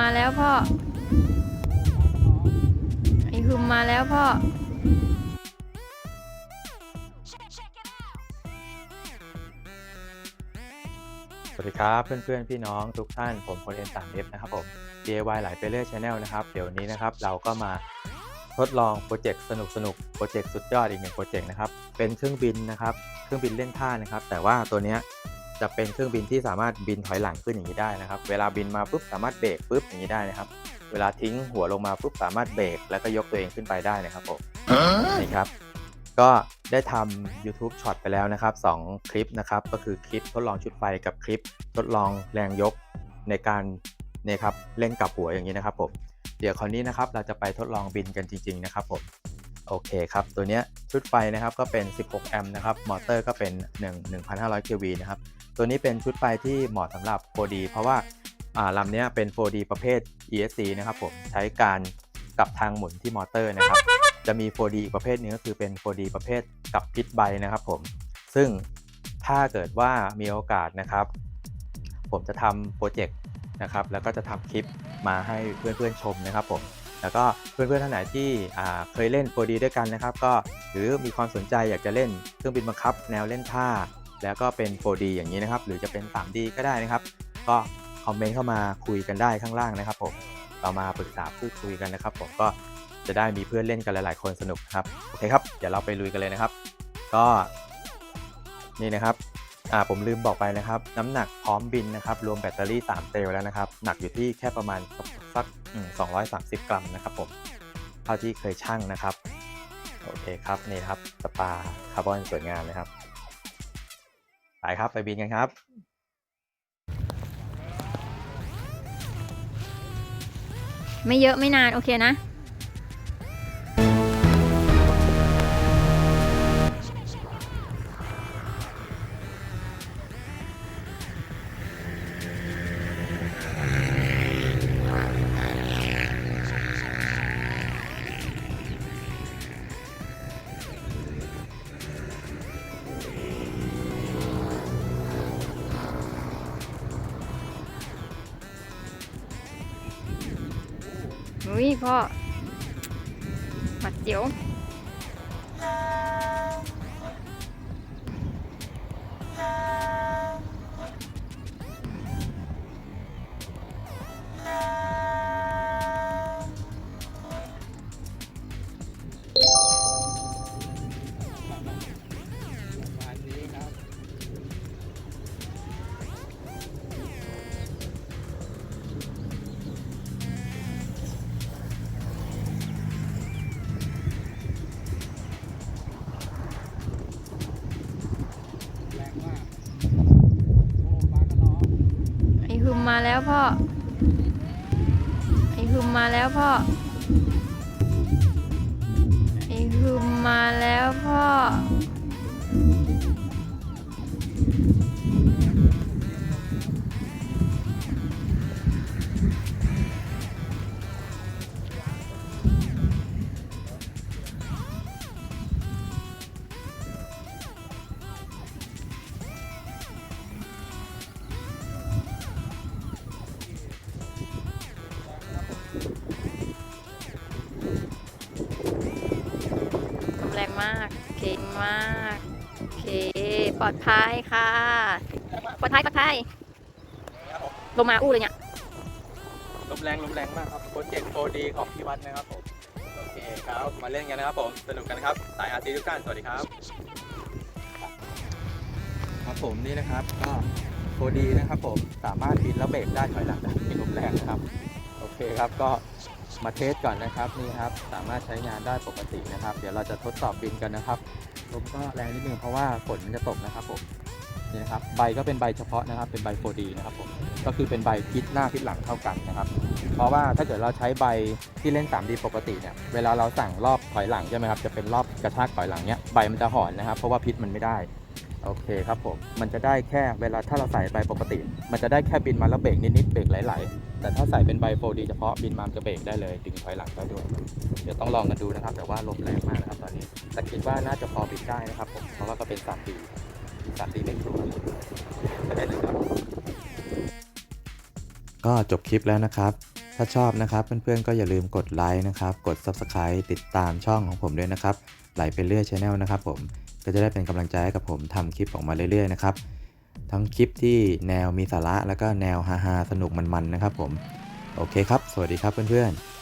มาแล้วพ่อ ไอฮึมมาแล้วพ่อ สวัสดีครับเพื่อนๆ พี่น้องทุกท่านผมคน N3F นะครับผม DIY หลายไปเรื่อย Channel นะครับ เดี๋ยวนี้นะครับเราก็มาทดลองโปรเจกต์สนุกสนุกโปรเจกต์สุดยอดอีกหนึ่งโปรเจกต์นะครับ เป็นเครื่องบินนะครับ เครื่องบินเล่นท่านะครับ แต่ว่าตัวเนี้ย จะเป็นเครื่องบินที่สามารถบินถอยหลังขึ้นอย่างนี้ได้นะครับ เวลาบินมาปุ๊บสามารถเบรกปุ๊บอย่างนี้ได้นะครับ เวลาทิ้งหัวลงมาปุ๊บสามารถเบรกแล้วก็ยกตัวเองขึ้นไปได้นะครับผมนี่ครับ ก็ได้ทำ YouTube ช็อตไปแล้วนะครับ 2 คลิปนะครับ ก็คือคลิปทดลองชุดไฟกับคลิปทดลองแรงยกในการเนี่ยครับเล่นกับหัวอย่างนี้นะครับผม เดี๋ยวคราวนี้นะครับเราจะไปทดลองบินกันจริง ๆ นะครับผมโอเคครับ ตัวเนี้ยชุดไฟนะครับก็เป็น 16 แอมป์นะครับ มอเตอร์ก็เป็น 1 1,500 kV นะครับ ตัวนี้เป็นชุดไฟที่เหมาะสำหรับ 4D เพราะว่าลำนี้เป็น 4D ประเภท ESC นะครับผมใช้การกลับทางหมุนที่มอเตอร์นะครับ จะมี 4D อีกประเภทหนึงก็คือเป็น 4D ประเภทกับพิษใบนะครับผมซึ่งถ้าเกิดว่ามีโอกาสนะครับ ผมจะทำโปรเจกต์นะครับแล้วก็จะทำคลิปมาให้เพื่อนๆชมนะครับผมแล้วก็เพื่อนๆท่านไหนที่เคยเล่น 4D ด้วยกันนะครับ ก็หรือมีความสนใจอยากจะเล่นเครื่องบินบังคับ แนวเล่นท่า แล้วก็เป็น 4D อย่างนี้นะครับ หรือจะเป็น 3D ก็ได้นะครับ ก็คอมเมนต์เข้ามาคุยกันได้ข้างล่างนะครับผมเรามาปรึกษาพูดคุยกันนะครับ ผมก็จะได้มีเพื่อนเล่นกันหลาย ๆ คนสนุกครับโอเคครับเดี๋ยวเราไปลุยกันเลยนะครับ ก็นี่นะครับอ่าผมลืมบอกไปนะครับ น้ำหนักพร้อมบินนะครับ รวมแบตเตอรี่ 3 เซลล์แล้วนะครับ หนักอยู่ที่แค่ประมาณสัก230 กรัมนะครับผมเท่าที่เคยชั่งนะครับโอเคครับนี่ครับสปาคาร์บอนสวยงามเลยครับ ไปครับไปบินกันครับไม่เยอะไม่นาน โอเคนะ อุ้ยพ่อหมัดเจียว มาแล้วพ่อไอพึมมาแล้วพ่อ มาก เก่งมาก โอเค ปลอดภัยค่ะ ปลอดภัยปลอดภัยลงมาอู้เลยเนี่ย ลมแรงลมแรงมากครับโปรเจกต์ 4D ของพี่วัดนะครับผม โอเคครับ มาเล่นกันนะครับผม สนุกกันครับ สายอาร์ตีทุกท่าน สวัสดีครับ ครับผมนี่นะครับก็ 4D นะครับผม สามารถบินแล้วเบรกได้ถอยหลังได้เป็นลมแรงนะครับ โอเคครับก็ มาเทสก่อนนะครับนี่ครับสามารถใช้งานได้ปกตินะครับ เดี๋ยวเราจะทดสอบบินกันนะครับลมก็แรงนิดนึงเพราะว่าฝนมันจะตกนะครับผมนี่นะครับใบก็เป็นใบเฉพาะนะครับ เป็นใบ 4D นะครับผมก็คือเป็นใบพิษหน้าพิษหลังเท่ากันนะครับ เพราะว่าถ้าเกิดเราใช้ใบที่เล่น 3D ปกติเนี่ยเวลาเราสั่งรอบถอยหลังใช่ไหมครับจะเป็นรอบกระชากถอยหลังเนี้ยใบมันจะหอนนะครับ เพราะว่าพิษมันไม่ได้ โอเคครับผม มันจะได้แค่เวลาถ้าเราใส่ใบปกติ มันจะได้แค่บินมาแล้วเบรกนิดๆเบรกไหลๆแต่ถ้าใส่เป็นใบ 4D เฉพาะบินมาจะเบรกได้เลย ดึงถอยหลังได้ด้วย เดี๋ยวต้องลองกันดูนะครับ แต่ว่าลมแรงมากนะครับตอนนี้ แต่คิดว่าน่าจะพอบินได้นะครับผม เพราะว่าก็เป็น 3D 3D ไม่กลัวไปได้เลยครับ ก็จบคลิปแล้วนะครับ ถ้าชอบนะครับเพื่อนๆก็อย่าลืมกดไลค์นะครับ กด Subscribe ติดตามช่องของผมด้วยนะครับ ไหลไปเรื่อยชแนลนะครับผม ก็จะได้เป็นกำลังใจให้กับผมทำคลิปออกมาเรื่อยๆนะครับทั้งคลิปที่แนวมีสาระแล้วก็แนวฮาๆสนุกมันๆนะครับผม โอเคครับ สวัสดีครับเพื่อนๆ